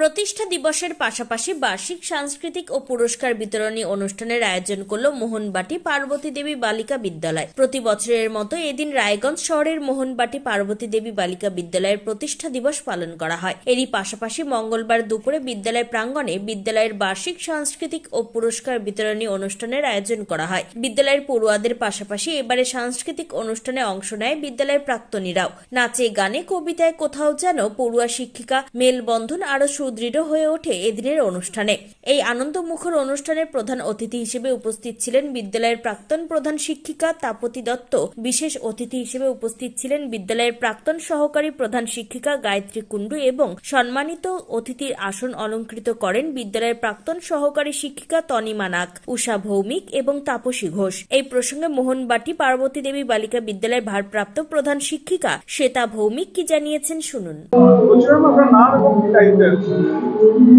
প্রতিষ্ঠা দিবসের পাশাপাশি বার্ষিক সাংস্কৃতিক ও পুরস্কার বিতরণী অনুষ্ঠানের আয়োজন করল মোহনবাটি পার্বতী দেবী বালিকা বিদ্যালয়। প্রতি বছরের মতো এদিন রায়গঞ্জ শহরের মোহনবাটি পার্বতী দেবী বালিকা বিদ্যালয়ের প্রতিষ্ঠা দিবস পালন করা হয়। এরই পাশাপাশি মঙ্গলবার দুপুরে বিদ্যালয় প্রাঙ্গণে বিদ্যালয়ের বার্ষিক সাংস্কৃতিক ও পুরস্কার বিতরণী অনুষ্ঠানের আয়োজন করা হয়। বিদ্যালয়ের পড়ুয়াদের পাশাপাশি এবারে সাংস্কৃতিক অনুষ্ঠানে অংশ নেয় বিদ্যালয়ের প্রাক্তনীরাও। নাচে, গানে, কবিতায় কোথাও যেন পড়ুয়া শিক্ষিকা, মেলবন্ধন আরও সুদৃঢ় হয়ে ওঠে এদিনের অনুষ্ঠানে। এই আনন্দমুখর অনুষ্ঠানের প্রধান অতিথি হিসেবে উপস্থিত ছিলেন বিদ্যালয়ের প্রাক্তন প্রধান শিক্ষিকা তাপতী দত্ত। বিশেষ অতিথি হিসেবে উপস্থিত ছিলেন বিদ্যালয়ের প্রাক্তন সহকারী প্রধান শিক্ষিকা গায়ত্রী কুণ্ডু এবং সম্মানিত অতিথির আসন অলঙ্কৃত করেন বিদ্যালয়ের প্রাক্তন সহকারী শিক্ষিকা তনিমা নাগ উষা ভৌমিক এবং তাপসী ঘোষ। এই প্রসঙ্গে মোহনবাটি পার্বতী দেবী বালিকা বিদ্যালয়ের ভারপ্রাপ্ত প্রধান শিক্ষিকা শ্বেতা ভৌমিক কি জানিয়েছেন শুনুন।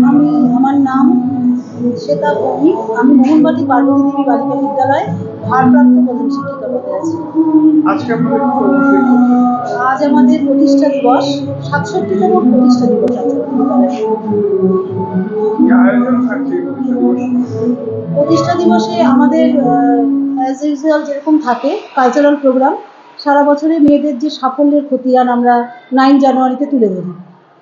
আমি আমার নাম শ্বেতা ভৌমিক আমি মোহনবাটি পার্বতী দেবী বালিকা বিদ্যালয়ে ভারপ্রাপ্ত প্রধান শিক্ষিকা পদে আছি? আজ আমাদের প্রতিষ্ঠা দিবস সাতষট্টিতম প্রতিষ্ঠা দিবস আছে প্রতিষ্ঠা দিবসে? প্রতিষ্ঠা দিবসে আমাদের অ্যাজ ইউজুয়াল যেরকম থাকে কালচারাল প্রোগ্রাম সারা বছরে মেয়েদের যে সাফল্যের খতিয়ান আমরা নাইন জানুয়ারিতে তুলে ধরি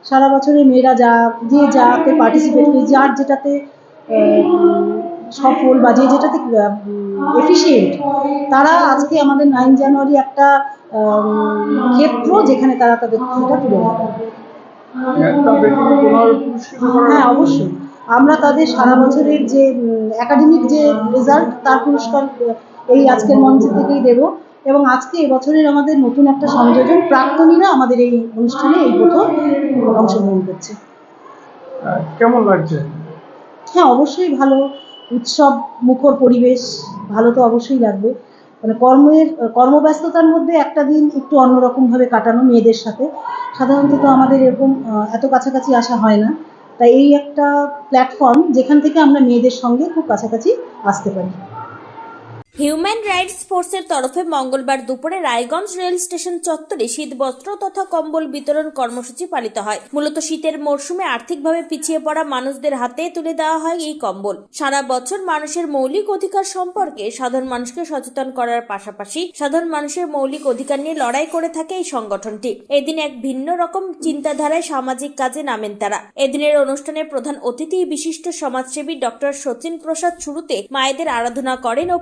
সারা বছরে মেয়েরা যা যে যাতে পার্টিসিপেট করে যার যেটাতে সফল বা যে যেটাতে এফিসিয়েন্ট তারা আজকে আমাদের নাইন জানুয়ারি একটা ক্ষেত্র যেখানে তারা তাদের সেটা তুলে করা হ্যাঁ অবশ্যই। আমরা তাদের সারা বছরের যে একাডেমিক যে রেজাল্ট তার পুরস্কার এই আজকের মঞ্চ থেকেই দেব। এবং আজকে এবছরের আমাদের নতুন একটা সংযোজন প্রাক্তনীরা আমাদের এই অনুষ্ঠানে এই প্রথম অংশগ্রহণ করছে। কেমন লাগছে? হ্যাঁ অবশ্যই ভালো। উৎসব মুখর পরিবেশ ভালো তো অবশ্যই লাগবে। মানে কর্মের কর্মব্যস্ততার মধ্যে একটা দিন একটু অন্যরকমভাবে কাটানো মেয়েদের সাথে। সাধারণত তো আমাদের এরকম এত কাছাকাছি আসা হয় না। তাই এই একটা প্ল্যাটফর্ম যেখান থেকে আমরা মেয়েদের সঙ্গে খুব কাছাকাছি আসতে পারি। হিউম্যান রাইটস ফোর্সের তরফে মঙ্গলবার দুপুরে রায়গঞ্জ রেল স্টেশন চত্বরে শীত বস্ত্র তথা কম্বল বিতরণ কর্মসূচি পালিত হয়। মূলত শীতের মরশুমে আর্থিকভাবে পিছিয়ে পড়া মানুষদের হাতে তুলে দেওয়া হয় এই কম্বল। সারা বছর মানুষের মৌলিক অধিকার সম্পর্কে সাধারণ মানুষকে সচেতন করার পাশাপাশি সাধারণ মানুষের মৌলিক অধিকার নিয়ে লড়াই করে থাকে এই সংগঠনটি। এদিন এক ভিন্ন রকম চিন্তাধারায় সামাজিক কাজে নামেন তারা। এদিনের অনুষ্ঠানে প্রধান অতিথি বিশিষ্ট সমাজসেবী ডক্টর সচিন প্রসাদ শুরুতে মায়েদের আরাধনা করেন ও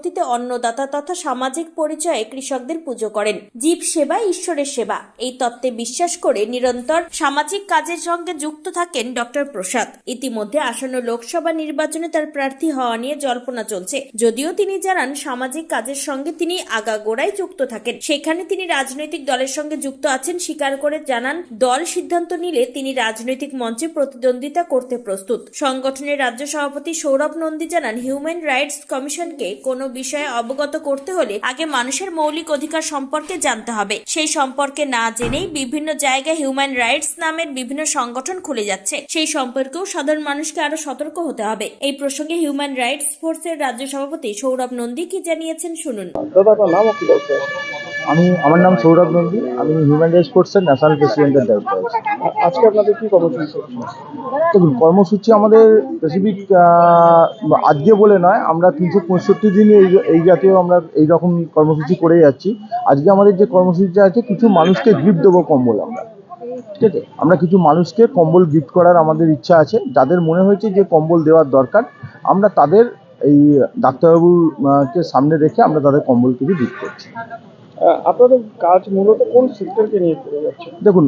পরবর্তীতে অন্নদাতা তথা সামাজিক পরিচয়ে কৃষকদের পুজো করেন। জীব সেবা, ঈশ্বরের সেবা। এই তত্ত্বে বিশ্বাস করে নিরন্তর সামাজিক কাজের সঙ্গে যুক্ত থাকেন ডক্টর প্রসাদ। ইতিমধ্যে আসন্ন লোকসভা নির্বাচনে তার প্রার্থী হওয়া নিয়ে জল্পনা চলছে। যদিও তিনি জানান, সামাজিক কাজের সঙ্গে তিনি আগাগোড়ায় যুক্ত থাকেন। সেখানে তিনি রাজনৈতিক দলের সঙ্গে যুক্ত আছেন স্বীকার করে জানান, দল সিদ্ধান্ত নিলে তিনি রাজনৈতিক মঞ্চে প্রতিদ্বন্দ্বিতা করতে প্রস্তুত। সংগঠনের রাজ্য সভাপতি সৌরভ নন্দী জানান, হিউম্যান রাইটস কমিশনকে কোনো বিষয়ে অবগত করতে হলে আগে মানুষের মৌলিক অধিকার সম্পর্কে জানতে হবে। সেই সম্পর্কে না জেনেই বিভিন্ন জায়গায় হিউম্যান রাইটস নামের বিভিন্ন সংগঠন খুলে যাচ্ছে। সেই সম্পর্কেও সাধারণ মানুষকে আরও সতর্ক হতে হবে। এই প্রসঙ্গে হিউম্যান রাইটস ফোর্সের রাজ্য সভাপতি সৌরভ নন্দী কি জানিয়েছেন শুনুন। দাদা আপনার নাম কি বলছে? আমি আমার নাম সৌরভ নন্দী। আমি হিউম্যান রাইটস ফোর্সের ন্যাশনাল প্রেসিডেন্টের দায়িত্ব। আছি আজকে আপনাদের কি কর্মসূচি? দেখুন কর্মসূচি আমাদের স্পেসিফিক আজকে বলে নয় আমরা তিনশো পঁয়ষট্টি দিনই এই এই জাতীয় আমরা এই রকম কর্মসূচি করে যাচ্ছি। আজকে আমাদের যে কর্মসূচিটা আছে কিছু মানুষকে গিফট দেবো কম্বল আমরা। ঠিক আছে? আমরা কিছু মানুষকে কম্বল গিফট করার আমাদের ইচ্ছা আছে। যাদের মনে হয়েছে যে কম্বল দেওয়ার দরকার আমরা তাদের এই ডাক্তারবাবুর আহ, কে সামনে রেখে আমরা তাদের কম্বল কিছু গিফট করছি। আপনাদের কাজ মূলত কোন সেক্টরকে নিয়ে করে যাচ্ছে? দেখুন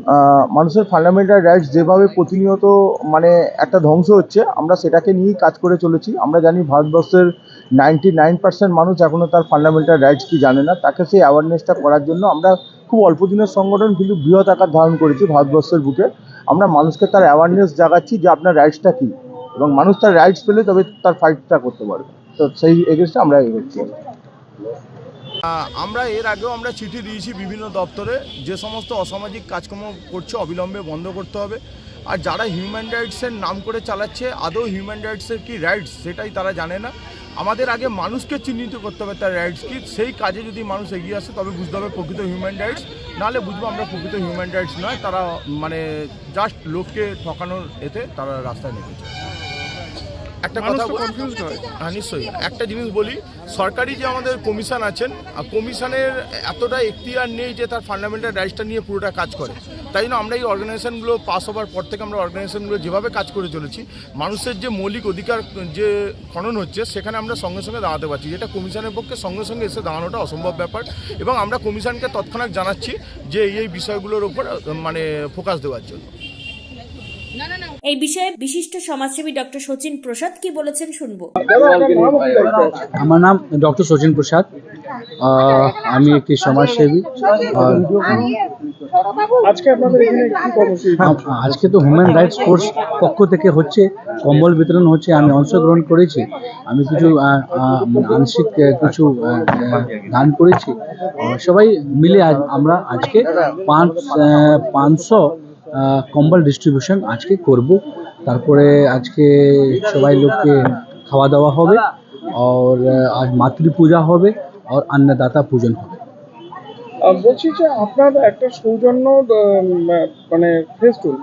মানুষের ফান্ডামেন্টাল রাইটস যেভাবে প্রতিনিয়ত মানে একটা ধ্বংস হচ্ছে আমরা সেটাকে নিয়েই কাজ করে চলেছি। আমরা জানি ভারতবর্ষের নাইনটি নাইন পার্সেন্ট মানুষ এখনও তার ফান্ডামেন্টাল রাইটস কি জানে না, তাকে সেই অ্যাওয়ারনেসটা করার জন্য আমরা খুব অল্প দিনের সংগঠন কিন্তু বৃহৎ আকার ধারণ করেছি ভারতবর্ষের বুকে। আমরা মানুষকে তার অ্যাওয়ারনেস জাগাচ্ছি যে আপনার রাইটসটা কী এবং মানুষ তার রাইটস পেলে তবে তার ফাইটটা করতে পারবে। তো সেই এগেনস্টে আমরা এগোচ্ছি। আমরা এর আগেও আমরা চিঠি দিয়েছি বিভিন্ন দপ্তরে, যে সমস্ত অসামাজিক কাজকর্ম করছে অবিলম্বে বন্ধ করতে হবে। আর যারা হিউম্যান রাইটসের নাম করে চালাচ্ছে, আদৌ হিউম্যান রাইটসের কি রাইটস সেটাই তারা জানে না। আমাদের আগে মানুষকে চিহ্নিত করতে হবে তার রাইটস কি। সেই কাজে যদি মানুষ এগিয়ে আসে, তবে বুঝতে হবে প্রকৃত হিউম্যান রাইটস নাহলে বুঝব আমরা প্রকৃত হিউম্যান রাইটস নয়, তারা মানে জাস্ট লোককে ঠকানোর এতে তারা রাস্তায় নেমেছে। একটা কথা বল- হ্যাঁ। নিশ্চয়ই। একটা জিনিস বলি সরকারি যে আমাদের কমিশন আছেন আর কমিশনের এতটা এখতিয়ার নেই যে তার ফান্ডামেন্টাল রাইটসটা নিয়ে পুরোটা কাজ করে। তাই জন্য আমরা এই অর্গানাইজেশনগুলো পাস হওয়ার পর থেকে আমরা অর্গানাইজেশনগুলো যেভাবে কাজ করে চলেছি মানুষের যে মৌলিক অধিকার যে খনন হচ্ছে সেখানে আমরা সঙ্গে সঙ্গে দাঁড়াতে পারছি। যেটা কমিশনের পক্ষে সঙ্গে সঙ্গে এসে দাঁড়ানোটা অসম্ভব ব্যাপার এবং আমরা কমিশনকে তৎক্ষণাৎ জানাচ্ছি যে এই এই বিষয়গুলোর উপর মানে ফোকাস দেওয়ার জন্য। এই বিষয়ে বিশিষ্ট সমাজসেবী ডক্টর সচিন প্রসাদ কি বলেছেন শুনব? আমার নাম ডক্টর সচিন প্রসাদ। আমি একটি সমাজসেবী। আর আজকে তো হিউম্যান রাইটস ফোর্স পক্ষ থেকে হচ্ছে কম্বল বিতরণ হচ্ছে আমি অংশগ্রহণ করেছি। আমি কিছু আংশিক কিছু দান করেছি। আহ, সবাই মিলে আজ আমরা আজকে পাঁচ আহ, পাঁচশো কম্বল ডিস্ট্রিবিউশন আজকে করব তারপরে আজকে সবাই লোককে খাওয়া দাওয়া হবে আর আহ, আজ মাতৃ পূজা হবে আর अन्नदाता পূজন হবে আহ, বলছি যে আপনার একটা সৌজন্য উম, মানে ফেস্টুন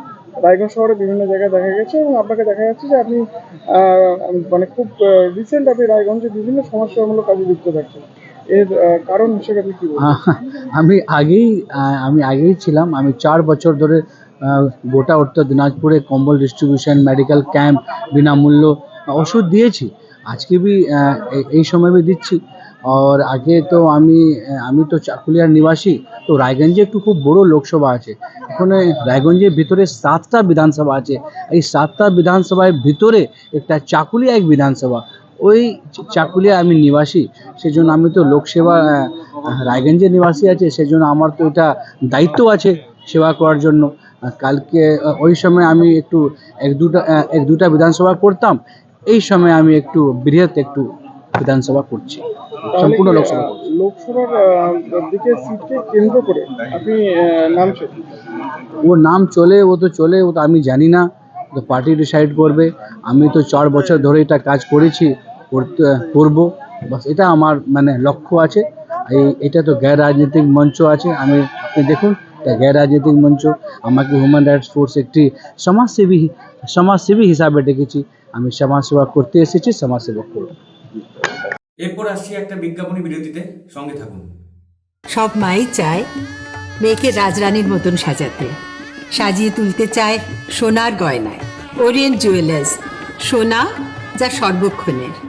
রায়গঞ্জ শহরে বিভিন্ন জায়গায় দেখা গেছে এবং আপনাকে দেখা যাচ্ছে যে আপনি আহ, মানে খুব রিসেন্ট আপনি রায়গঞ্জে বিভিন্ন সমাজসেবামূলক কাজে যুক্ত থাকছেন এর আহ, কারণ হিসেবে আপনি কি বলবেন আহ, আমি আগেই আহ, আমি আগেই ছিলাম আমি চার বছর ধরে আহ, গোটা উত্তর দিনাজপুরে কম্বল ডিস্ট্রিবিউশন মেডিকেল ক্যাম্প বিনামূল্য ওষুধ দিয়েছি। আজকে বি এই সময় বি দিচ্ছি। আর আগে তো আমি আমি তো চাকুলিয়ার নিবাসী তো রায়গঞ্জে একটু খুব বড় লোকসভা আছে। এখানে রায়গঞ্জের ভিতরে সাতটা বিধানসভা আছে। এই সাতটা বিধানসভার ভিতরে একটা চাকুলিয়া এক বিধানসভা। ওই চাকুলিয়া আমি নিবাসী সেজন্য আমি তো লোকসেবা আহ, রায়গঞ্জের নিবাসী আছে সেজন্য আমার তো এটা দায়িত্ব আছে সেবা করার জন্য। কালকে ওই সময় আমি একটু এক দুটা এক দুটা বিধানসভা করতাম এই সময় আমি একটু বৃহৎ একটু বিধানসভা করছি সম্পূর্ণ লোকসভা লোকসভার দিকে সিটকে কেন্দ্র করে আপনি নামছেন ও নাম চলে ও তো চলে ও তো আমি জানি না তো পার্টি ডিসাইড করবে আমি তো চার বছর ধরে এটা কাজ করেছি করতে করব বাস এটা আমার মানে লক্ষ্য আছে এই এটা তো গ্যার রাজনৈতিক মঞ্চ আছে আমি আপনি দেখুন এটা গ্যার রাজনৈতিক মঞ্চ আমাকে হিউম্যান রাইটস ফোর্স একটি সমাজসেবী সমাজসেবী হিসাবে ডেকেছি। আমি সমাজসেবা করতে এসেছি সমাজসেবা করব। এরপর আসছি একটা বিজ্ঞাপনী বিরতিতে সঙ্গে থাকুন। সব মাই চায় মেয়েকে রাজরানীর মতন সাজাতে। সাজিয়ে তুলতে চায় সোনার গয়নায়। ওরিয়েন্ট জুয়েলার্স সোনা যা সর্বক্ষণের।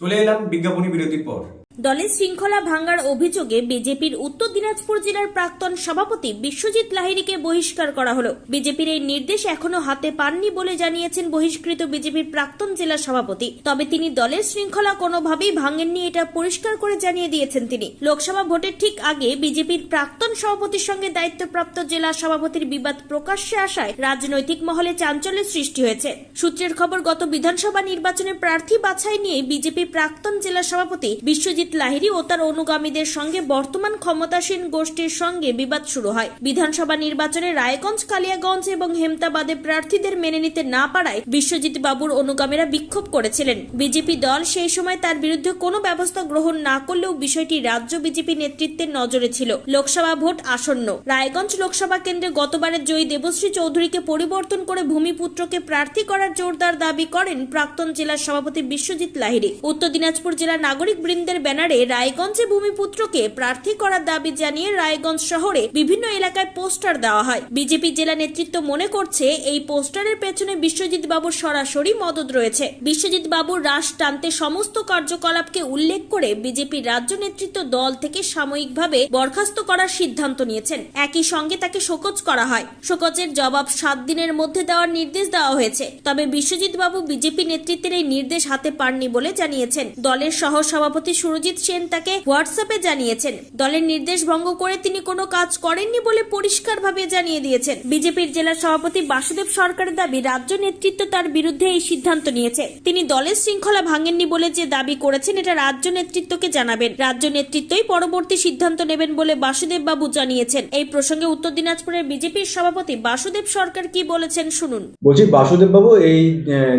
চলে এলাম বিজ্ঞাপনী বিরতির পর। দলের শৃঙ্খলা ভাঙ্গার অভিযোগে বিজেপির উত্তর দিনাজপুর জেলার প্রাক্তন সভাপতি বিশ্বজিৎ লাহিড়ীকে বহিষ্কার করা হলো। বিজেপির এই নির্দেশ এখনও হাতে পাননি বলে জানিয়েছেন বহিষ্কৃত বিজেপির প্রাক্তন জেলা সভাপতি। তবে তিনি দলের শৃঙ্খলা কোনোভাবেই ভাঙেননি এটা পরিষ্কার করে জানিয়ে দিয়েছেন তিনি। লোকসভা ভোটের ঠিক আগে বিজেপির প্রাক্তন সভাপতির সঙ্গে দায়িত্বপ্রাপ্ত জেলা সভাপতির বিবাদ প্রকাশ্যে আসায় রাজনৈতিক মহলে চাঞ্চল্যের সৃষ্টি হয়েছে। সূত্রের খবর, গত বিধানসভা নির্বাচনে প্রার্থী বাছাই নিয়ে বিজেপি প্রাক্তন জেলা সভাপতি বিশ্বজিৎ বিশ্বজিৎ লাহিড়ী ও তার অনুগামীদের সঙ্গে বর্তমান ক্ষমতাসীন গোষ্ঠীর সঙ্গে বিবাদ শুরু হয়। বিধানসভা নির্বাচনে রায়গঞ্জ, কালিয়াগঞ্জ এবং হেমতাবাদে প্রার্থীদের মেনে নিতে না পারায় বিশ্বজিৎ বাবুর অনুগামীরা বিক্ষোভ করেছিলেন। বিজেপি দল সেই সময় তার বিরুদ্ধে কোনো ব্যবস্থা গ্রহণ না করলেও বিষয়টি রাজ্য বিজেপি নেতৃত্বের নজরে ছিল। লোকসভা ভোট আসন্ন। রায়গঞ্জ লোকসভা কেন্দ্রে গতবারের জয়ী দেবশ্রী চৌধুরীকে পরিবর্তন করে ভূমিপুত্রকে প্রার্থী করার জোরদার দাবি করেন প্রাক্তন জেলার সভাপতি বিশ্বজিৎ লাহিড়ী। উত্তর দিনাজপুর জেলার নাগরিক বৃন্দের ব্যানারে রায়গঞ্জে ভূমিপুত্রকে প্রার্থী করার দাবি জানিয়ে রায়গঞ্জ শহরে বিভিন্ন এলাকায় পোস্টার দেওয়া হয়। বিজেপি জেলা নেতৃত্ব মনে করছে, এই পোস্টারের পেছনে বিশ্বজিৎ বাবুর সরাসরি মদত রয়েছে। বিশ্বজিৎ বাবুর রাশ টানতে সমস্ত কার্যকলাপকে উল্লেখ করে বিজেপির রাজ্য নেতৃত্ব দল থেকে সাময়িকভাবে বরখাস্ত করার সিদ্ধান্ত নিয়েছেন। একই সঙ্গে তাকে শোকজ করা হয়। শোকজের জবাব সাত দিনের মধ্যে দেওয়ার নির্দেশ দেওয়া হয়েছে। তবে বিশ্বজিৎ বাবু বিজেপি নেতৃত্বের এই নির্দেশ হাতে পাননি বলে জানিয়েছেন। দলের সহ সভাপতি সুরজিৎ সেন তাকে হোয়াটসঅ্যাপে জানিয়েছেন। দলের নির্দেশ ভঙ্গ করে তিনি কোনো কাজ করেননি বলে পরিষ্কারভাবে জানিয়ে দিয়েছেন। বিজেপির জেলা সভাপতি বাসুদেব সরকারের দাবি, রাজ্য নেতৃত্ব তার বিরুদ্ধে এই সিদ্ধান্ত নিয়েছে। তিনি দলের শৃঙ্খলা ভাঙেননি বলে যে দাবি করেছেন, এটা রাজ্য নেতৃত্বকে জানাবেন। রাজ্য নেতৃত্বই পরবর্তী সিদ্ধান্ত নেবেন বলে বাসুদেব বাবু জানিয়েছেন। এই প্রসঙ্গে উত্তর দিনাজপুরের বিজেপির সভাপতি বাসুদেব সরকার কি বলেছেন শুনুন। বলছি বাসুদেববাবু এই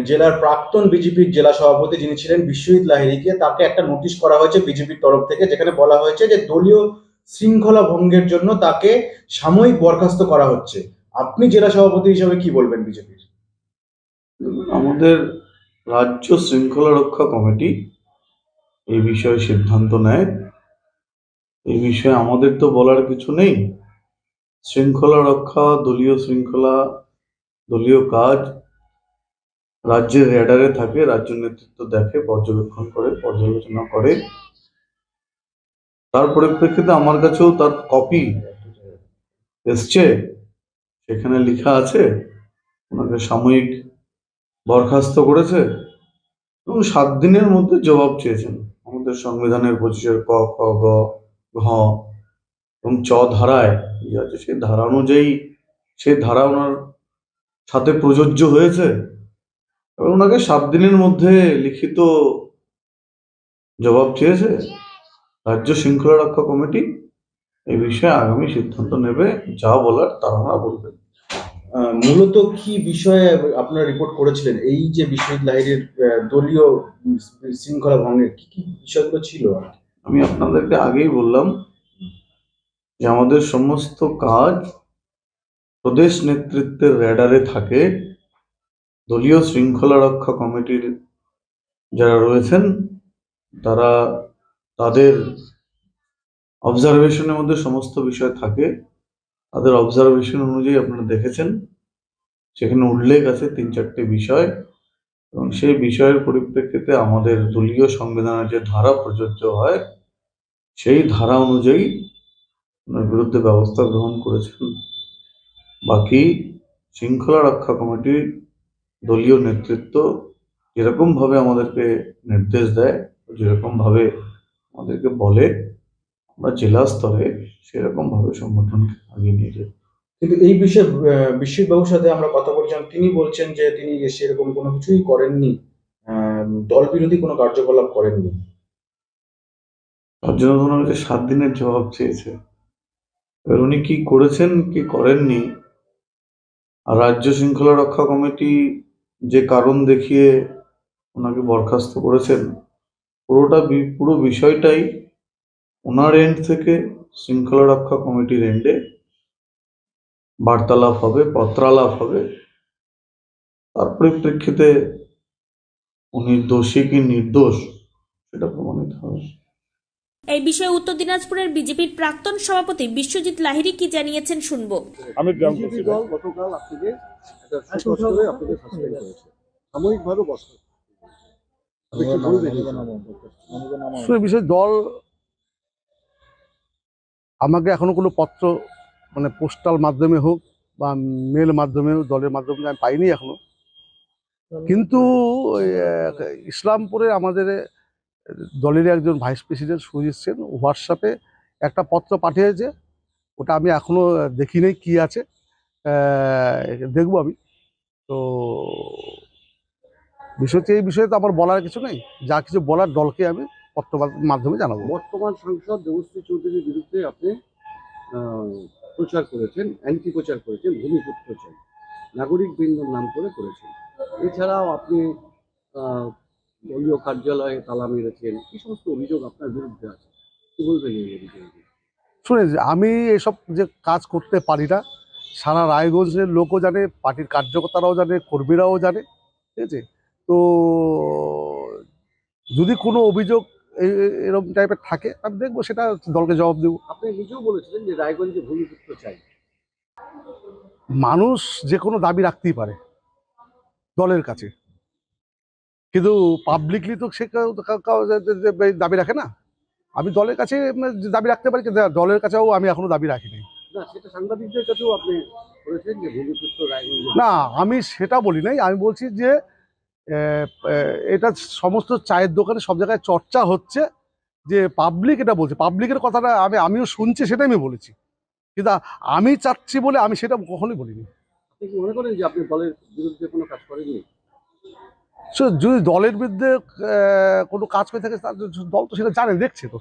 জেলার প্রাক্তন বিজেপির জেলা সভাপতি যিনি ছিলেন, বিশ্বজিৎ লাহিড়ীকে তাকে একটা নোটিশ করা হয়েছে বিজেপির তরফ থেকে, যেখানে বলা হয়েছে যে দলীয় শৃঙ্খলা ভঙ্গের জন্য তাকে সাময়িক বরখাস্ত করা হচ্ছে। আপনি জেলা সভাপতি হিসাবে কি বলবেন বিজেপির? আমাদের রাজ্য শৃঙ্খলা রক্ষা কমিটি এই বিষয়ে সিদ্ধান্ত নেয়। এই বিষয়ে আমাদের তো বলার কিছু নেই। শৃঙ্খলা রক্ষা, দলীয় শৃঙ্খলা, দলীয় কাজ রাজ্যের রেডারে থাকে, রাজ্য নেতৃত্ব দেখে, পর্যবেক্ষণ করে, পর্যালোচনা করে। তার পরিপ্রেক্ষিতে আমার কাছেও তার কপি এসছে। সেখানে লেখা আছে, ওনাকে সাময়িক বরখাস্ত করেছে এবং সাত দিনের মধ্যে জবাব চেয়েছেন। আমাদের সংবিধানের পঁচিশের ক, খ, গ, ঘ এবং চ ধারায় আছে? সেই ধারা অনুযায়ী সেই ধারা ওনার সাথে প্রযোজ্য হয়েছে। এবং ওনাকে সাত দিনের মধ্যে লিখিত জবাব চেয়েছে। রাজ্য শৃঙ্খলা রক্ষা কমিটি এই বিষয়ে আগামী সিদ্ধান্ত নেবে যা বলার তারা বলবেন। মূলত কি বিষয়ে আপনারা রিপোর্ট করেছিলেন? এই যে বিশ্বজিৎ লাহিড়ীর আহ, দলীয় শৃঙ্খলা ভঙ্গের কি কি বিষয়গুলো ছিল? আমি আপনাদেরকে আগেই বললাম যে আমাদের সমস্ত কাজ প্রদেশ নেতৃত্বের র্যাডারে থাকে। দলীয় শৃঙ্খলা রক্ষা কমিটির যারা রয়েছেন তারা তাদের অবজারভেশনের মধ্যে সমস্ত বিষয় থাকে। তাদের অবজারভেশন অনুযায়ী আপনারা দেখেছেন, সেখানে উল্লেখ আছে তিন চারটে বিষয় এবং সেই বিষয়ের পরিপ্রেক্ষিতে আমাদের দলীয় সংবিধানের যে ধারা প্রযোজ্য হয়, সেই ধারা অনুযায়ী ওনার বিরুদ্ধে ব্যবস্থা গ্রহণ করেছেন। বাকি শৃঙ্খলা রক্ষা কমিটির দলীয় নেতৃত্ব যেরকমভাবে আমাদেরকে নির্দেশ দেয়, যেরকমভাবে আমাদেরকে বলে আমরা জেলা স্তরে সেরকমভাবে সংগঠনকে আগিয়ে নিয়ে যাই। কিন্তু এই বিষয়ে বিশ্বজিৎ বাবুর সাথে আমরা কথা বলছিলাম তিনি বলছেন যে তিনি সেরকম কোনো কিছুই করেননি দল বিরোধী কোনো কার্যকলাপ করেননি। তার জন্য ধরুন যে সাত দিনের জবাব চেয়েছে। এবার উনি কি করেছেন কি করেননি আর রাজ্য শৃঙ্খলা রক্ষা কমিটি যে কারণ দেখিয়ে ওনাকে বরখাস্ত করেছেন পুরোটা পুরো বিষয়টাই ওনার এন্ড থেকে শৃঙ্খলা রক্ষা কমিটির এন্ডে বার্তালাপ হবে পত্রালাপ হবে। তার পরিপ্রেক্ষিতে উনি দোষী কি নির্দোষ সেটা প্রমাণিত হবে। এই বিষয়ে উত্তর দিনাজপুরের বিজেপির প্রাক্তন সভাপতি বিশ্বজিৎ লাহিড়ী কি জানিয়েছেন শুনব। আমি গ্রাম গতকাল আপনাকে একটা আপনাকে সাসপেন্ড করেছে। সাময়িকভাবে বসে বিষয় দল আমাকে এখনও কোনো পত্র মানে পোস্টাল মাধ্যমে হোক বা মেল মাধ্যমে হোক দলের মাধ্যমে আমি পাইনি এখনও। কিন্তু ইসলামপুরে আমাদের দলের একজন ভাইস প্রেসিডেন্ট সুজিত সেন হোয়াটসঅ্যাপে একটা পত্র পাঠিয়েছে। ওটা আমি এখনও দেখি নেই কী আছে। দেখব আমি। তো বিষয় হচ্ছে এই বিষয়ে তো আমার বলার কিছু নেই। যা কিছু বলার দলকে আমি পত্র মাধ্যমে জানাব। বর্তমান সাংসদ দেবশ্রী চৌধুরীর বিরুদ্ধে আপনি প্রচার করেছেন অ্যান্টি প্রচার করেছেন ভূমিপুত্র চাই নাগরিক বৃন্দর নাম করে করেছেন। এছাড়াও আপনি দলীয় কার্যালয়ে তালা মেরেছেন। এই সমস্ত অভিযোগ আপনার বিরুদ্ধে আছে। কি বলবেন শুনে আমি এসব যে কাজ করতে পারি না সারা রায়গঞ্জের লোকও জানে পার্টির কার্যকর্তারাও জানে কর্মীরাও জানে ঠিক আছে? তো যদি কোনো অভিযোগ এরকম টাইপের থাকে আমি দেখব সেটা দলকে জবাব দেবো। আপনি নিজেও বলেছিলেন যে রায়গঞ্জে ভূমিপুত্র চাই। মানুষ যে কোনো দাবি রাখতেই পারে দলের কাছে। কিন্তু পাবলিকলি তো সে দাবি রাখে না। আমি দলের কাছে দাবি রাখতে পারি কিন্তু দলের কাছেও আমি এখনও দাবি রাখিনি। না আমি সেটা বলি নাই। আমি বলছি যে এটা সমস্ত চায়ের দোকানে সব জায়গায় চর্চা হচ্ছে যে পাবলিক এটা বলছে। পাবলিকের কথাটা আমি আমিও শুনছি সেটাই আমি বলেছি। কিন্তু আমি চাচ্ছি বলে আমি সেটা কখনোই বলিনি। মনে করেন যে আপনি দলের বিরুদ্ধে কোনো কাজ করেননি? সো যদি দলের বিরুদ্ধে কোনো কাজ করে থাকে তার দল তো সেটা জানে দেখছে তো।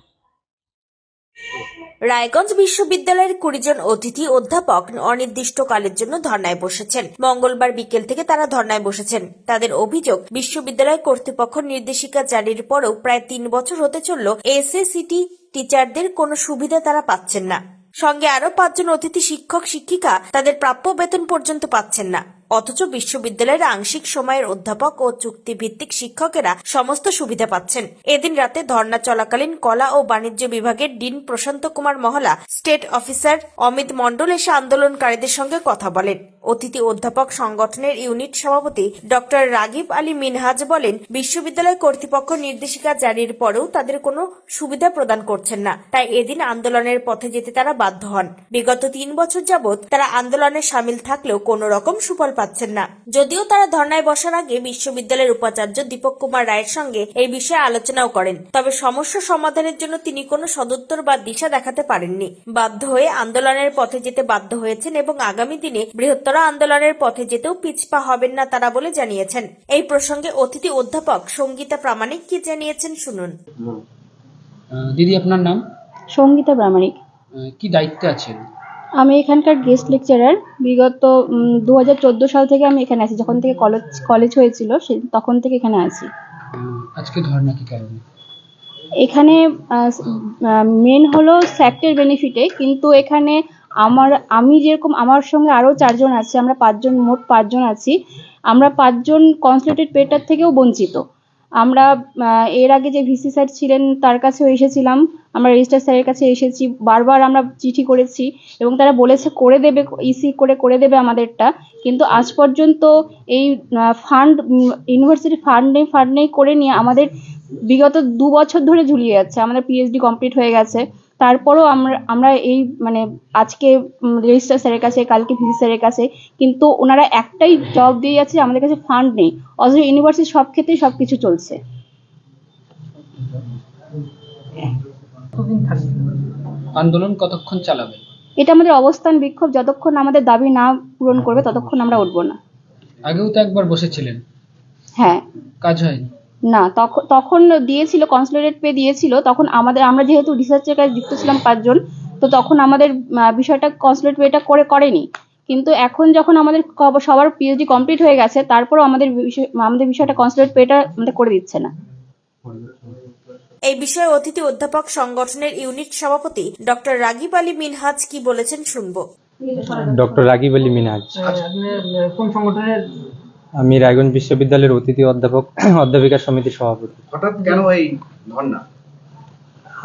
রায়গঞ্জ বিশ্ববিদ্যালয়ের কুড়িজন অতিথি অধ্যাপক অনির্দিষ্টকালের জন্য ধর্নায় বসেছেন। মঙ্গলবার বিকেল থেকে তারা ধর্নায় বসেছেন। তাদের অভিযোগ, বিশ্ববিদ্যালয় কর্তৃপক্ষ নির্দেশিকা জারির পরেও প্রায় তিন বছর হতে চলল এসএসিটি টিচারদের কোনো সুবিধা তারা পাচ্ছেন না। সঙ্গে আরও পাঁচজন অতিথি শিক্ষক শিক্ষিকা তাদের প্রাপ্য বেতন পর্যন্ত পাচ্ছেন না। অথচ বিশ্ববিদ্যালয়ের আংশিক সময়ের অধ্যাপক ও চুক্তিভিত্তিক শিক্ষকেরা সমস্ত সুবিধা পাচ্ছেন। এদিন রাতে ধর্ণা চলাকালীন কলা ও বাণিজ্য বিভাগের ডিন প্রশান্ত কুমার মহলা, স্টেট অফিসার অমিত মণ্ডল এসে আন্দোলনকারীদের সঙ্গে কথা বলেন। অতিথি অধ্যাপক সংগঠনের ইউনিট সভাপতি ডক্টর রাগিব আলী মিনহাজ বলেন, বিশ্ববিদ্যালয় কর্তৃপক্ষ নির্দেশিকা জারির পরেও তাদের কোনো সুবিধা প্রদান করছেন না। তাই এদিন আন্দোলনের পথে যেতে তারা বাধ্য হন। বিগত তিন বছর যাবৎ তারা আন্দোলনে সামিল থাকলেও কোনো রকম সুফল পাচ্ছেন না। যদিও তারা ধর্নায় বসার আগে বিশ্ববিদ্যালয়ের উপাচার্য দীপক কুমার রায়ের সঙ্গে এই বিষয়ে আলোচনাও করেন। তবে সমস্যা সমাধানের জন্য তিনি কোনো সদুত্তর বা দিশা দেখাতে পারেননি। বাধ্য হয়ে আন্দোলনের পথে যেতে বাধ্য হয়েছেন এবং আগামী দিনে বৃহত্তর আন্দোলনের পথে যেতেও পিছপা হবেন না তারা বলে জানিয়েছেন। এই প্রসঙ্গে অতিথি অধ্যাপক সঙ্গীতা প্রামাণিক কি জানিয়েছেন শুনুন। দিদি আপনার নাম? সঙ্গীতা প্রামাণিক। কি দায়িত্বে আছেন? আমি এখানকার গেস্ট লেকচারার বিগত দু হাজার চোদ্দ সাল থেকে আমি এখানে আছি। যখন থেকে কলেজ কলেজ হয়েছিল সে তখন থেকে এখানে আছি। আজকে ধর্ণা কি কারণে? এখানে মেন হলো স্যাক্টের বেনিফিটে কিন্তু এখানে আমার আমি যেরকম আমার সঙ্গে আরও চারজন আছে আমরা পাঁচজন মোট পাঁচজন আছি। আমরা পাঁচজন কনসুলেটেড পেটার থেকেও বঞ্চিত। আমরা এর আগে যে ভিসি স্যার ছিলেন, তার কাছেও এসেছিলাম। আমরা রেজিস্ট্রার স্যারের কাছে এসেছি। বারবার আমরা চিঠি করেছি এবং তারা বলেছে, করে দেবে ইসি করে করে দেবে আমাদেরটা। কিন্তু আজ পর্যন্ত এই ফান্ড ইউনিভার্সিটি ফান্ড নেই ফান্ড নেই করে নিয়ে আমাদের বিগত দু বছর ধরে ঝুলিয়ে যাচ্ছে। আমাদের পিএইচডি কমপ্লিট হয়ে গেছে। তারপরেও আমরা আমরা এই মানে আজকে রেজিস্ট্রার স্যারের কাছে কালকে ভিসি স্যারের কাছে কিন্তু ওনারা একটাই জবাব দিয়ে যাচ্ছে আমাদের কাছে ফান্ড নেই। অথচ ইউনিভার্সিটি সব ক্ষেত্রেই সব কিছু চলছে। আন্দোলন কতক্ষণ চালাবেন এটা আমাদের অবস্থান বিক্ষোভ যতক্ষণ আমাদের দাবি না পূরণ করবে ততক্ষণ আমরা উঠবো না। আগেও তো একবার বসেছিলেন। হ্যাঁ। কাজ হয়নি? না তখন তখন দিয়েছিল কনসুলেটেড পে দিয়েছিল তখন আমাদের আমরা যেহেতু রিসার্চের কাজে যুক্ত ছিলাম পাঁচজন তো তখন আমাদের আহ, বিষয়টা কনসুলেট পেটা করে করেনি। কিন্তু এখন যখন আমাদের সবার পিএইচডি কমপ্লিট হয়ে গেছে তারপরেও আমাদের বিষয় আমাদের বিষয়টা কনসুলেট পেটা আমাদের করে দিচ্ছে না। এই বিষয়ে অতিথি অধ্যাপক সংগঠনের ইউনিট সভাপতি ডক্টর রাগিব আলী মিনহাজ কি বলেছেন শুনব। ডক্টর রাগিব আলী মিনাজ কোন সংগঠনের আমি রায়গঞ্জ বিশ্ববিদ্যালয়ের অতিথি অধ্যাপক অধ্যাপিকা সমিতির সভাপতি। হঠাৎ কেন এই ধর্ণা?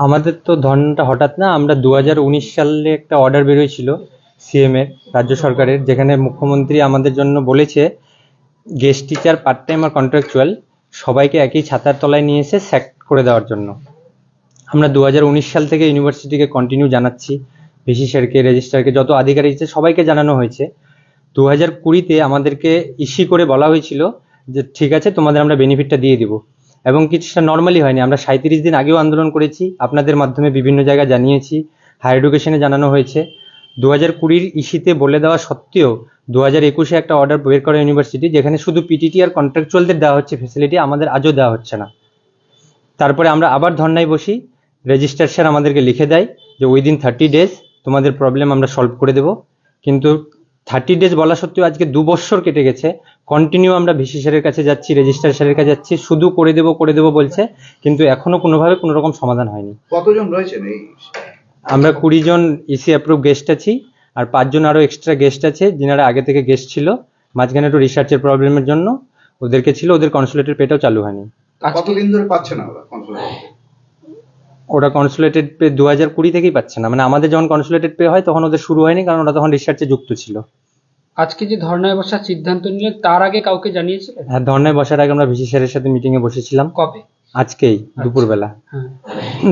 আমাদের তো ধর্নাটা হঠাৎ না আমরা দু হাজার উনিশ সালে একটা অর্ডার বেরোয়ছিল সিএম এর রাজ্য সরকারের যেখানে মুখ্যমন্ত্রী আমাদের জন্য বলেছে গেস্ট টিচার পার্ট টাইম আর কন্ট্রাকচুয়াল সবাইকে একই ছাতার তলায় নিয়ে এসে স্যাক করে দেওয়ার জন্য। আমরা দু হাজার উনিশ সাল থেকে ইউনিভার্সিটিকে কন্টিনিউ জানাচ্ছি ভিসি স্যারকে রেজিস্ট্রারকে যত আধিকারিক আছে সবাইকে জানানো হয়েছে। দু হাজার কুড়িতে আমাদেরকে ইস্যু করে বলা হয়েছিল যে, ঠিক আছে, তোমাদের আমরা বেনিফিটটা দিয়ে দিব। এবং কিছুটা নর্মালি হয়নি। আমরা সাঁত্রিশ দিন আগেও আন্দোলন করেছি। আপনাদের মাধ্যমে বিভিন্ন জায়গায় জানিয়েছি। হায়ার এডুকেশনে জানানো হয়েছে। দু হাজার কুড়ির ইস্যুতে বলে দেওয়া সত্ত্বেও দু হাজার একুশে একটা অর্ডার বের করে ইউনিভার্সিটি যেখানে শুধু পিটিটি আর কন্ট্রাকচুয়ালদের দেওয়া হচ্ছে ফেসিলিটি আমাদের আজও দেওয়া হচ্ছে না। তারপরে আমরা আবার ধর্নায় বসি। রেজিস্ট্রার স্যার আমাদেরকে লিখে দেয় যে উইদিন থার্টি ডেজ তোমাদের প্রবলেম আমরা সলভ করে দেব। কিন্তু থার্টি ডেজ বলা সত্ত্বেও আজকে দু বছর কেটে গেছে। কন্টিনিউ আমরা ভিসি স্যারের কাছে যাচ্ছি রেজিস্ট্রার স্যারের কাছে যাচ্ছি শুধু করে দেবো করে দেবো বলছে কিন্তু এখনও কোনোভাবে কোনো রকম সমাধান হয়নি। কতজন রয়েছেন এই? আমরা কুড়ি জন ইসি অ্যাপ্রুভ গেস্ট আছি আর পাঁচজন আরও এক্সট্রা গেস্ট আছে যিনারা আগে থেকে গেস্ট ছিল। মাঝখানে একটু রিসার্চের প্রবলেমের জন্য। ওদেরকে ছিল ওদের কনসুলেটের পেটাও চালু হয়নি। কতদিন ধরে পাচ্ছে না ওরা কনসুলেট ওরা কনসুলেটেড পে দু হাজার কুড়ি থেকেই পাচ্ছে না। মানে আমাদের যখন কনসুলেটেড পে হয় তখন ওদের শুরু হয়নি কারণ ওরা তখন রিসার্চে যুক্ত ছিল। আজকে যে ধর্নায় বসার সিদ্ধান্ত নিলেন তার আগে কাউকে জানিয়েছিলেন হ্যাঁ ধর্নায় বসার আগে আমরা ভিসি স্যারের সাথে মিটিংয়ে বসেছিলাম। কবে? আজকেই দুপুরবেলা। হ্যাঁ।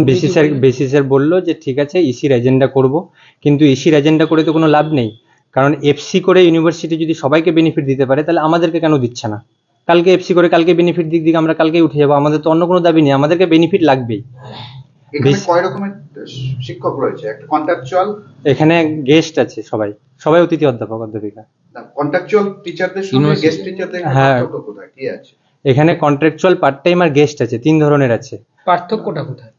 বিসি স্যার বিসি স্যার বলল যে ঠিক আছে ইসির এজেন্ডা করব। কিন্তু ইসির এজেন্ডা করে তো কোনো লাভ নেই। কারণ এফসি করে ইউনিভার্সিটি যদি সবাইকে বেনিফিট দিতে পারে তাহলে আমাদেরকে কেন দিচ্ছে না? কালকে এফসি করে কালকে বেনিফিট দিক দিকে আমরা কালকেই উঠে যাব। আমাদের তো অন্য কোনো দাবি নেই। আমাদেরকে বেনিফিট লাগবেই। এখানে কয় রকমের শিক্ষক রয়েছে? একটা কন্ট্রাকচুয়াল এখানে গেস্ট আছে সবাই। সবাই অতিথি অধ্যাপক অধ্যাপিকা। কন্ট্রাকচুয়াল টিচারদের সঙ্গে গেস্ট টিচারদের হ্যাঁ। পার্থক্য কোথায়? কি আছে? এখানে কন্ট্রাকচুয়াল পার্ট টাইম আর গেস্ট আছে তিন ধরনের আছে। পার্থক্যটা কোথায়?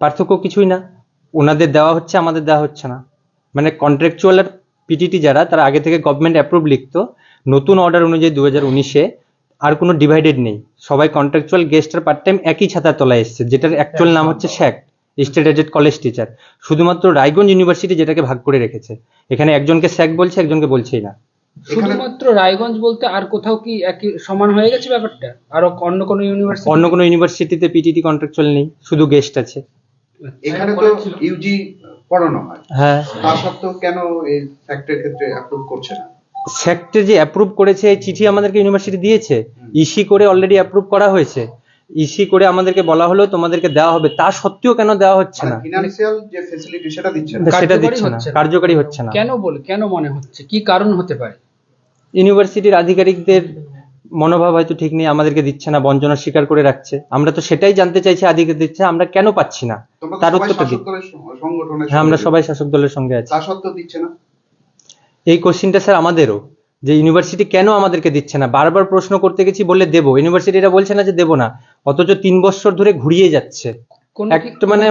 পার্থক্য কিছুই না। ওনাদের দেওয়া হচ্ছে আমাদের দেওয়া হচ্ছে না। মানে কন্ট্রাকচুয়াল আর পিটিটি যারা তারা আগে থেকে গভর্নমেন্ট অ্যাপ্রুভ লিখতো। নতুন অর্ডার অনুযায়ী দু হাজার উনিশে আর কোনো ডিভাইডেড নেই। সবাই কন্ট্রাকচুয়াল গেস্ট আর পার্ট টাইম একই ছাতার তলায় এসছে যেটার অ্যাকচুয়াল নাম হচ্ছে SACT state aided college teacher. শুধুমাত্র রায়গঞ্জ ইউনিভার্সিটি যেটাকে ভাগ করে রেখেছে। এখানে একজনকে স্যাক বলছে একজনকে বলছেই না। শুধুমাত্র রায়গঞ্জ বলতে আর কোথাও কি একই সমান হয়ে গেছে ব্যাপারটা? আর অন্য কোনো ইউনিভার্সিটি? অন্য কোনো ইউনিভার্সিটিতে পিটিটি কন্ট্রাকচুয়াল নেই শুধু গেস্ট আছে। এখানে তো ইউজি পড়ানো হয়। হ্যাঁ। তা সত্ত্বেও কেন এই ফ্যাক্টরের ক্ষেত্রে অ্যাপ্রুভ করছে না? সেক্টর যে অ্যাপ্রুভ করেছে এই চিঠি আমাদেরকে ইউনিভার্সিটি দিয়েছে। ইসি করে অলরেডি অ্যাপ্রুভ করা হয়েছে। ইসি করে আমাদেরকে বলা হলো তোমাদেরকে দেওয়া হবে। তা সত্ত্বেও কেন দেওয়া হচ্ছে না? ফিনান্সিয়াল যে ফেসিলিটি সেটা দিচ্ছে না। সেটা দিচ্ছে না। কার্যকরী হচ্ছে না। কেন বল কেন মনে হচ্ছে? কি কারণ হতে পারে? ইউনিভার্সিটির আধিকারিকদের মনোভাব হয়তো ঠিক নেই আমাদেরকে দিচ্ছে না বঞ্চনা স্বীকার করে রাখছে। আমরা তো সেটাই জানতে চাইছি আধিকারিক দিচ্ছে আমরা কেন পাচ্ছি না? তার উত্তরটা সংগঠনের হ্যাঁ আমরা সবাই শাসক দলের সঙ্গে আছি। তা সত্ত্বেও দিচ্ছে না। এই কোশ্চিনটা স্যার আমাদেরও। যে ইউনিভার্সিটি কেন আমাদেরকে দিচ্ছে না? বারবার প্রশ্ন করতে গেছি বলে দেবো। এটা বলছে না যে দেবো না। অথচ তিন বছর ধরে ঘুরিয়ে যাচ্ছে। একটু মানে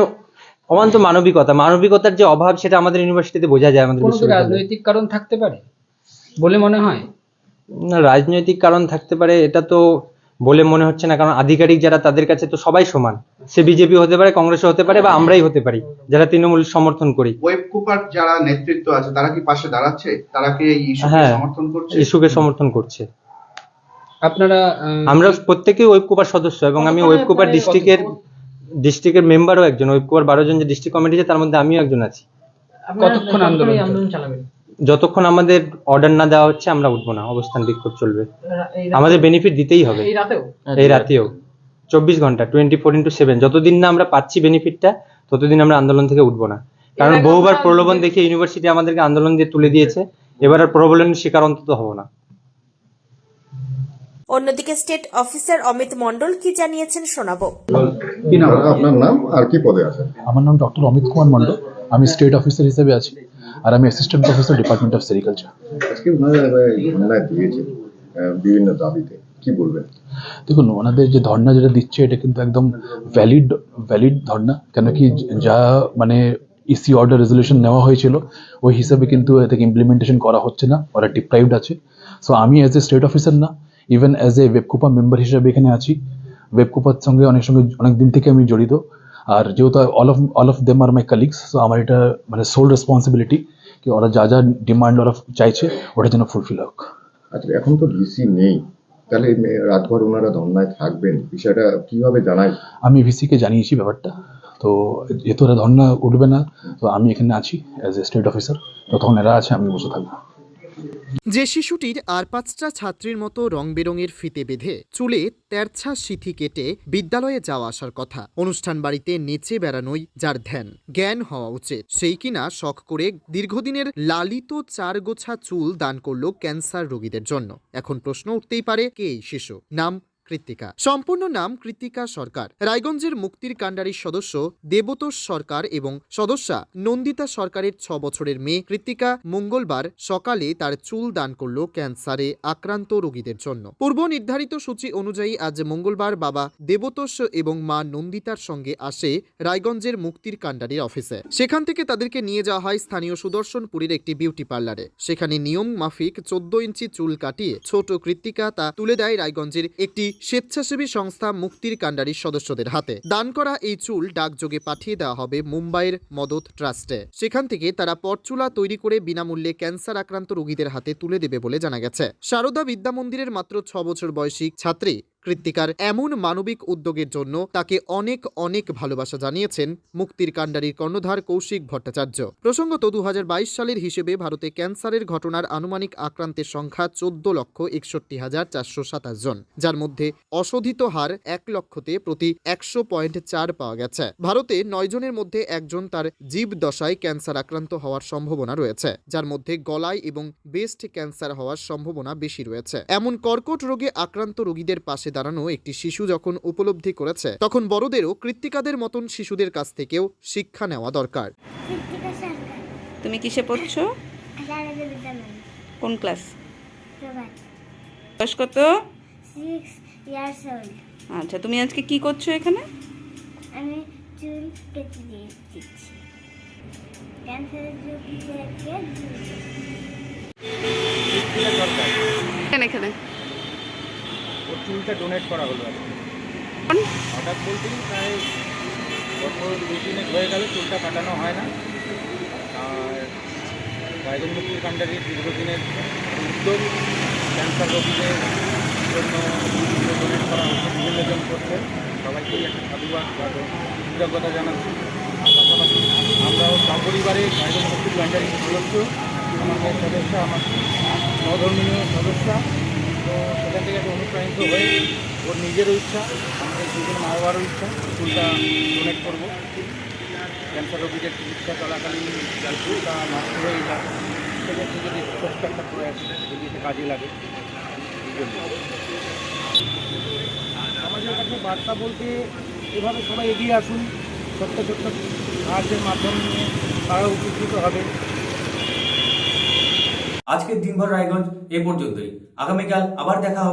অমান্ত মানবিকতা। মানবিকতার যে অভাব সেটা আমাদের ইউনিভার্সিটিতে বোঝা যায় আমাদের রাজনৈতিক কারণ থাকতে পারে? বলে মনে হয়। না রাজনৈতিক কারণ থাকতে পারে এটা তো বলে মনে হচ্ছে না কারণ আধিকারিক যারা তাদের কাছে তো সবাই সমান। সে বিজেপি হতে পারে কংগ্রেস হতে পারে বা আমরাই হতে পারি যারা তৃণমূল সমর্থন করি। ওয়েব কুপার যারা নেতৃত্ব আছে তারা কি পাশে দাঁড়াচ্ছে? তারা কি এই ইস্যুকে হ্যাঁ সমর্থন করছে? ইস্যুকে সমর্থন করছে। আপনারা আমরা প্রত্যেকেই ওয়েবকুপার সদস্য এবং আমি ওয়েবকুপার ডিস্ট্রিক্টের ডিস্ট্রিক্টের মেম্বারও একজন ওয়েবকুপার বারো জন যে ডিস্ট্রিক্ট কমিটি আছে তার মধ্যে আমিও একজন আছি। কতক্ষণ আন্দোলন চলবে? যতক্ষণ আমাদের অর্ডার না দেওয়া হচ্ছে আমরা উঠবো না। অবস্থান বিক্ষোভ চলবে। আমাদের বেনিফিট দিতেই হবে। এই রাতেও? চব্বিশ ঘণ্টা টোয়েন্টি ফোর ইন্টু সেভেন যতদিন না আমরা পাচ্ছি বেনিফিটটা ততদিন আমরা আন্দোলন থেকে উঠবো না। কারণ বহুবার প্রলোভন দেখে ইউনিভার্সিটি আমাদেরকে আন্দোলন দিয়ে তুলে দিয়েছে। এবার আর প্রলোভনের শিকার অন্তত হব না। অন্যদিকে স্টেট অফিসার অমিত মন্ডল কি জানিয়েছেন শোনাবো। কি নাম? আপনার নাম? আর কি পদে আছেন? আমার নাম ডক্টর অমিত কুমার মন্ডল আমি স্টেট অফিসার হিসেবে আছি। আর আমি assistant professor department of sericulture আজকে ওনারা দিয়েছেন বিভিন্ন দাবিতে। কি বলবেন? দেখুন ওনাদের যে ধর্না যেটা দিচ্ছে এটা কিন্তু একদম ভ্যালিড ভ্যালিড ধর্না। কেন কি যা মানে ইসি অর্ডার রেজলিউশন নেওয়া হয়েছিল ওই হিসাবে কিন্তু এটাকে ইমপ্লিমেন্টেশন করা হচ্ছে না। ওরা ডিপ্রাইভড আছে। সো আমি অ্যাজ এ স্টেট অফিসার না ইভেন অ্যাজ এ ওয়েবকুপা মেম্বার হিসেবে এখানে আছি। ওয়েবকুপার সঙ্গে অনেক সঙ্গে অনেক দিন থেকে আমি জড়িত। আর যেহেতু all of all of them are my colleagues so আমার এটা মানে সোল রেসপন্সিবিলিটি কি ওরা যা যা ডিমান্ড ওরা চাইছে ওটা যেন ফুলফিল হোক। আচ্ছা এখন তো ডিসি নেই। তাহলে রাতভর ওনারা ধর্নায় থাকবেন বিষয়টা কীভাবে জানাই? আমি ভিসিকে জানিয়েছি ব্যাপারটা। তো যেহেতু ওরা ধর্না উঠবে না তো আমি এখানে আছি অ্যাজ এ স্টেট অফিসার যতক্ষণ এরা আছে আমি বসে থাকব। যে শিশুটির আর পাঁচটা ছাত্রীর মতো রং বেরঙের ফিতে বেঁধে চুলে তেরছা সিথি কেটে বিদ্যালয়ে যাওয়া আসার কথা। অনুষ্ঠান বাড়িতে নেচে বেড়ানোই যার ধ্যান। জ্ঞান হওয়া উচিত। সেই কিনা শখ করে দীর্ঘদিনের লালিত চার গোছা চুল দান করল ক্যান্সার রোগীদের জন্য। এখন প্রশ্ন উঠতেই পারে, কে এই শিশু? নাম কৃত্তিকা। সম্পূর্ণ নাম কৃত্তিকা সরকার। রায়গঞ্জের মুক্তির কাণ্ডারির সদস্য দেবতোষ সরকার এবং সদস্যা নন্দিতা সরকারের ছ বছরের মেয়ে কৃত্তিকা মঙ্গলবার সকালে তার চুল দান করল ক্যান্সারে আক্রান্ত রোগীদের জন্য। পূর্ব নির্ধারিত সূচি অনুযায়ী আজ মঙ্গলবার বাবা দেবতোষ এবং মা নন্দিতার সঙ্গে আসে রায়গঞ্জের মুক্তির কাণ্ডারির অফিসে। সেখান থেকে তাদেরকে নিয়ে যাওয়া হয় স্থানীয় সুদর্শনপুরীর একটি বিউটি পার্লারে। সেখানে নিয়ম মাফিক চোদ্দ ইঞ্চি চুল কাটিয়ে ছোট কৃত্তিকা তা তুলে দেয় রায়গঞ্জের একটি স্বেচ্ছাসেবী সংস্থা মুক্তির কাণ্ডারির সদস্যদের হাতে। দান করা এই চুল ডাকযোগে পাঠিয়ে দেওয়া হবে মুম্বাইয়ের মদত ট্রাস্টে। সেখান থেকে তারা পরচুলা তৈরি করে বিনামূল্যে ক্যান্সার আক্রান্ত রোগীদের হাতে তুলে দেবে বলে জানা গেছে। শারদা বিদ্যা মন্দিরের মাত্র ছ বছর বয়সী ছাত্রী কৃত্তিকার এমন মানবিক উদ্যোগের জন্য তাকে অনেক অনেক ভালোবাসা জানিয়েছেন মুক্তির কাণ্ডারির কর্ণধার কৌশিক ভট্টাচার্য। প্রসঙ্গত দু হাজার বাইশ সালের হিসেবে ভারতে ক্যান্সারের ঘটনার আনুমানিক আক্রান্তের সংখ্যা চোদ্দ লক্ষ একষট্টি হাজার চারশো সাতাশ জন, যার মধ্যে অশোধিত হার এক লক্ষতে প্রতি একশো পয়েন্ট চার পাওয়া গেছে। ভারতে নয় জনের মধ্যে একজন তার জীব দশায় ক্যান্সার আক্রান্ত হওয়ার সম্ভাবনা রয়েছে, যার মধ্যে গলায় এবং বেস্ট ক্যান্সার হওয়ার সম্ভাবনা বেশি রয়েছে। এমন কর্কট রোগে আক্রান্ত রোগীদের পাশে দাঁড়ানো একটি শিশু যখন উপলব্ধি করেছে তখন বড়দেরও কৃত্তিকাদের মতন শিশুদের কাছ থেকেও শিক্ষা নেওয়া দরকার। তুমি কিসে পড়ছো? কোন ক্লাস? বয়স কত? আচ্ছা তুমি আজকে কি করছ এখানে? আমি চুল কেটে দিচ্ছি। ক্যান্সারের এখানে এখানে। ওর চুলটা ডোনেট করা হলো আর। হঠাৎ বলতেই প্রায় বছর দুই তিনেক হয়ে গেল, চুলটা কাটানো হয় না। আর রায়গঞ্জ মুক্তির কাণ্ডারির দীর্ঘদিনের উদ্যোগ। ক্যান্সার রোগীদের জন্য ডোনেট করা হচ্ছে বিভিন্ন জন করছে। সবাইকেই একটা সাধুবাদ বা কৃতজ্ঞতা জানাচ্ছি। পাশাপাশি আমরাও সপরিবারে রায়গঞ্জ মুক্তির কাণ্ডারির সদস্য, আমাদের সদস্য, আমার সহধর্মীয় সদস্য সেখান থেকে একটা অনুপ্রাণিত হয়ে ওর নিজেরও ইচ্ছা, আমাদের দুজন মা বাবারও ইচ্ছা চুলটা ডোনেট করব। ক্যান্সার রোগীদের চিকিৎসা চলাকালীন যার চুলটা নষ্ট হয়ে যায় সেক্ষেত্রে যদি ছোট্ট একটা প্রয়াস যদি এটা কাজে লাগে। আমাদের কাছে বার্তা বলতে এভাবে সবাই এগিয়ে আসুন, ছোট্ট ছোট্ট সাহায্যের মাধ্যম তারা উপকৃত হবে। আজকের দিনভর রায়গঞ্জ এ পর্যন্তই। আগামীকাল আবার দেখা হবে।